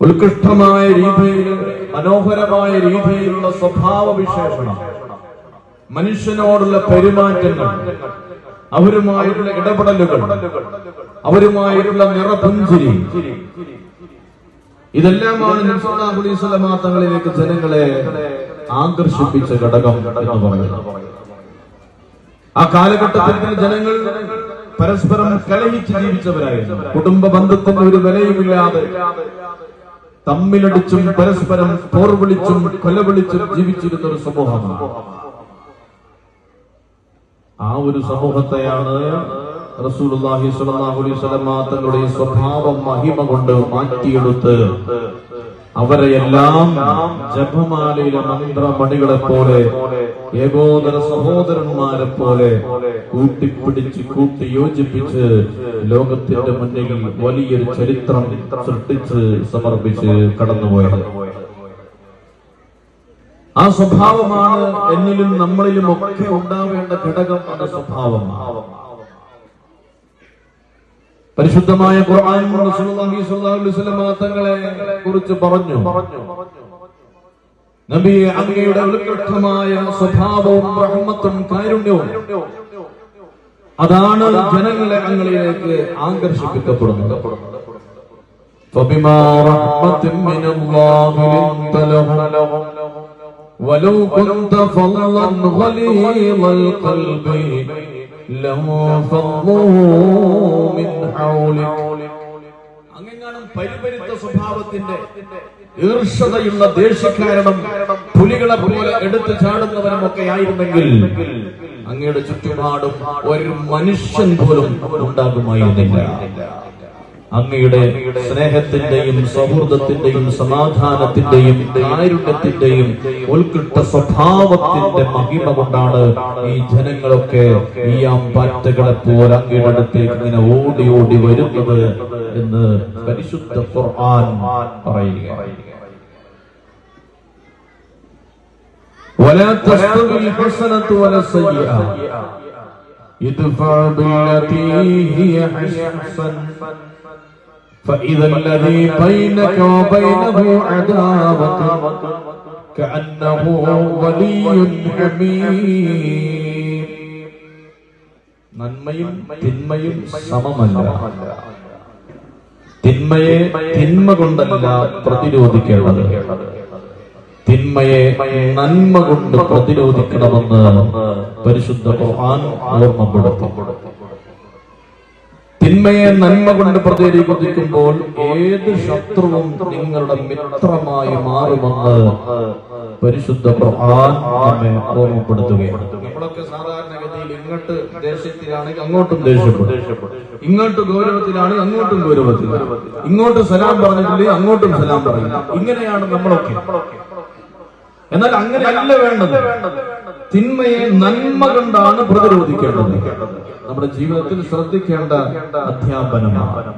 ഉത്കൃഷ്ടമായ രീതിയിൽ മനോഹരമായ രീതിയിലുള്ള സ്വഭാവ വിശേഷണം മനുഷ്യനോടുള്ള പെരുമാറ്റങ്ങൾ അവരുമായിട്ടുള്ള ഇടപെടലുകൾ അവരുമായിട്ടുള്ള നിറപുഞ്ചിരി. ഇതെല്ലാമാണ് തങ്ങളിലേക്ക് ജനങ്ങളെ ആകർഷിപ്പിച്ച ഘടകം എന്ന് പറയുന്നത്. ആ കാലഘട്ടത്തിൽ ജനങ്ങൾ പരസ്പരം കലഹിച്ച് ജീവിച്ചവരായിരുന്നു. കുടുംബ ബന്ധത്തിന്റെ ഒരു വിലയുമില്ലാതെ തമ്മിലടിച്ചും പരസ്പരം പോർ വിളിച്ചും കൊല വിളിച്ചും ജീവിച്ചിരുന്ന ഒരു സമൂഹമാണ്. ആ ഒരു സമൂഹത്തെയാണ് റസൂലുള്ളാഹി സ്വല്ലല്ലാഹു അലൈഹി വസല്ലം തങ്ങളുടെ സ്വഭാവം മഹിമ കൊണ്ട് മാറ്റിയെടുത്ത് അവരെയെല്ലാം ജപമാലയിലെ മന്ത്രമണികളെ പോലെ ഏകോദര സഹോദരന്മാരെ പോലെ കൂട്ടിപ്പിടിച്ച് കൂട്ടി യോജിപ്പിച്ച് ലോകത്തിന്റെ മുന്നിൽ വലിയൊരു ചരിത്രം സൃഷ്ടിച്ച് സമർപ്പിച്ച് കടന്നുപോയത്. ആ സ്വഭാവമാണ് എന്നിലും നമ്മളിലും ഒക്കെ ഉണ്ടാവേണ്ട ഘടകം എന്ന സ്വഭാവമാണ്. പരിശുദ്ധമായ ഖുർആൻ റസൂലുള്ളാഹി സ്വല്ലല്ലാഹു അലൈഹി വസല്ലം തങ്ങളെ കുറിച്ച് പറഞ്ഞു നബി അങ്ങയുടെ ഉത്കൃഷ്ടമായ സ്വഭാവവും റഹ്മത്തും കാരുണ്യവും അതാണ് ജനങ്ങളെ അങ്ങളിലേക്ക് ആകർഷിപ്പിക്കപ്പെടുന്നത് فبما رحمة من الله لنت لهم ولو كنت فظا غليظ القلب لانفضوا من حولك അങ്ങെങ്ങാനും പരിപരിത്ത സ്വഭാവത്തിന്റെ ഈർഷതയുള്ള ദേഷ്യക്കാരണം പുലികളെ പോലെ എടുത്തു ചാടുന്നവനും ഒക്കെ ആയിരുന്നെങ്കിൽ അങ്ങയുടെ ചുറ്റുപാടും ഒരു മനുഷ്യൻ പോലും ഉണ്ടാകുമായിരുന്നില്ല. അങ്ങയുടെ സ്നേഹത്തിന്റെയും സൗഹൃദത്തിന്റെയും സമാധാനത്തിന്റെയും കാരുണ്യത്തിന്റെയും ഉത്കൃഷ്ട സ്വഭാവത്തിന്റെ മഹിമ കൊണ്ടാണ് ഈ ജനങ്ങളൊക്കെ ഈ അമ്പാറ്റകളെ പോലെ അങ്ങയുടെ അടുത്തേക്ക് ഇങ്ങനെ ഓടി ഓടി വരുന്നത് എന്ന് പരിശുദ്ധ ഖുർആൻ പറയുക ولا تستوي الحسنة ولا السيئة ادفع بالتي هي أحسن فإذا الذي بينك وبينه عداوة كأنه ولي حميم നന്മയും തിന്മയും സമമല്ല തിന്മയെ തിന്മ കൊണ്ടല്ല പ്രതിരോധിക്കേണ്ടത് തിന്മയെ നന്മ കൊണ്ട് പ്രതിരോധിക്കണമെന്ന് പരിശുദ്ധ ഖുർആൻ തിന്മയെ നന്മ കൊണ്ട് പ്രതിരോധിക്കുമ്പോൾ ഏത് ശത്രുവും നിങ്ങളുടെ മിത്രമായി മാറുമെന്ന് പരിശുദ്ധ ഖുർആൻ നമ്മെ ഓർമ്മപ്പെടുത്തുകയാണ്. നമ്മളൊക്കെ സാധാരണഗതിയിൽ ഇങ്ങോട്ട് ദേഷ്യത്തിലാണെങ്കിൽ അങ്ങോട്ടും ദേഷ്യപ്പെടും. ഇങ്ങോട്ട് ഗൗരവത്തിലാണ് അങ്ങോട്ടും ഗൗരവത്തിൽ ഇങ്ങോട്ട് സലാം പറഞ്ഞിട്ടില്ലെങ്കിൽ അങ്ങോട്ടും സലാം പറയില്ല. ഇങ്ങനെയാണ് നമ്മളൊക്കെ. എന്നാൽ അങ്ങനെയല്ല വേണ്ടത്. തിന്മയെ നന്മ കണ്ടാണ് പ്രതിരോധിക്കേണ്ടത്. നമ്മുടെ ജീവിതത്തിൽ ശ്രദ്ധിക്കേണ്ട അധ്യാപനമാണ്.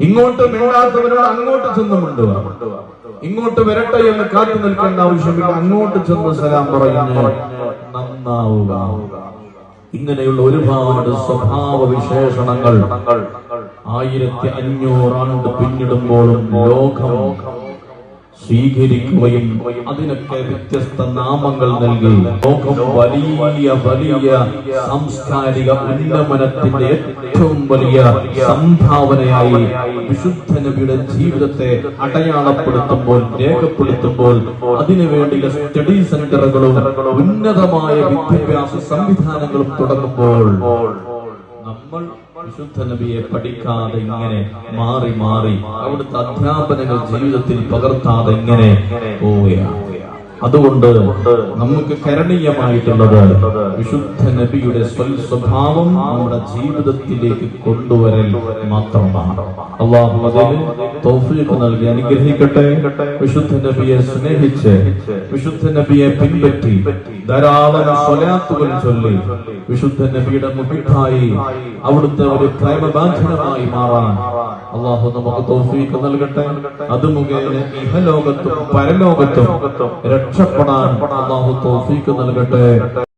ഇങ്ങോട്ട് മിണ്ടാത്തവരോട് അങ്ങോട്ട് ചെന്ന് മിണ്ടുക. ഇങ്ങോട്ട് വരട്ടെ എന്ന് കാത്തു നിൽക്കേണ്ട ആവശ്യമില്ല. അങ്ങോട്ട് ചെന്ന് സലാം പറയുന്നു നന്നാവുക. ഇങ്ങനെയുള്ള ഒരുപാട് സ്വഭാവ വിശേഷണങ്ങൾ ആയിരത്തി അഞ്ഞൂറാണ്ട് പിന്നിടുമ്പോഴും ലോകം സ്വീകരിക്കുകയും അതിനൊക്കെ വ്യത്യസ്ത നാമങ്ങൾ നൽകി. ലോകം വലിയ വലിയ സാംസ്കാരിക ഉന്നമനത്തിന്റെ ഏറ്റവും വലിയ സംഭാവനയായി വിശുദ്ധ നബിയുടെ ജീവിതത്തെ അടയാളപ്പെടുത്തുമ്പോൾ രേഖപ്പെടുത്തുമ്പോൾ അതിനുവേണ്ടിയുള്ള സ്റ്റഡി സെന്ററുകളും ഉന്നതമായ വിദ്യാഭ്യാസ സംവിധാനങ്ങളും തുടങ്ങുമ്പോൾ നമ്മൾ വിശുദ്ധ നബിയെ പഠിക്കാതെ ഇങ്ങനെ മാറി മാറി അവിടുത്തെ അധ്യാപനങ്ങൾ ജീവിതത്തിൽ പകർത്താതെ ഇങ്ങനെ പോവുകയാണ്. അതുകൊണ്ട് നമുക്ക് കരണീയമായിട്ടുള്ളത് വിശുദ്ധ നബിയുടെ സ്വൽ സ്വഭാവം നമ്മുടെ ജീവിതത്തിലേക്ക് കൊണ്ടുവരൽ മാത്രമാണ്. അള്ളാഹു നൽകി അനുഗ്രഹിക്കട്ടെ. വിശുദ്ധ നബിയെ സ്നേഹിച്ച് വിശുദ്ധ നബിയെ പിൻപറ്റി ധാരാളം സ്വലാത്തുകൾ ചൊല്ലി വിശുദ്ധ നബിയുടെ മുഖിട്ടായി അവിടുത്തെ ഒരു പ്രേമബാന്ധനമായി മാറാൻ അള്ളാഹു നമുക്ക് തോഫീക്ക് നൽകട്ടെ. അത് മുഖേന ഇഹലോകത്തും പരലോകത്തും രക്ഷപ്പെടാൻ അള്ളാഹു തോഫീക്ക് നൽകട്ടെ.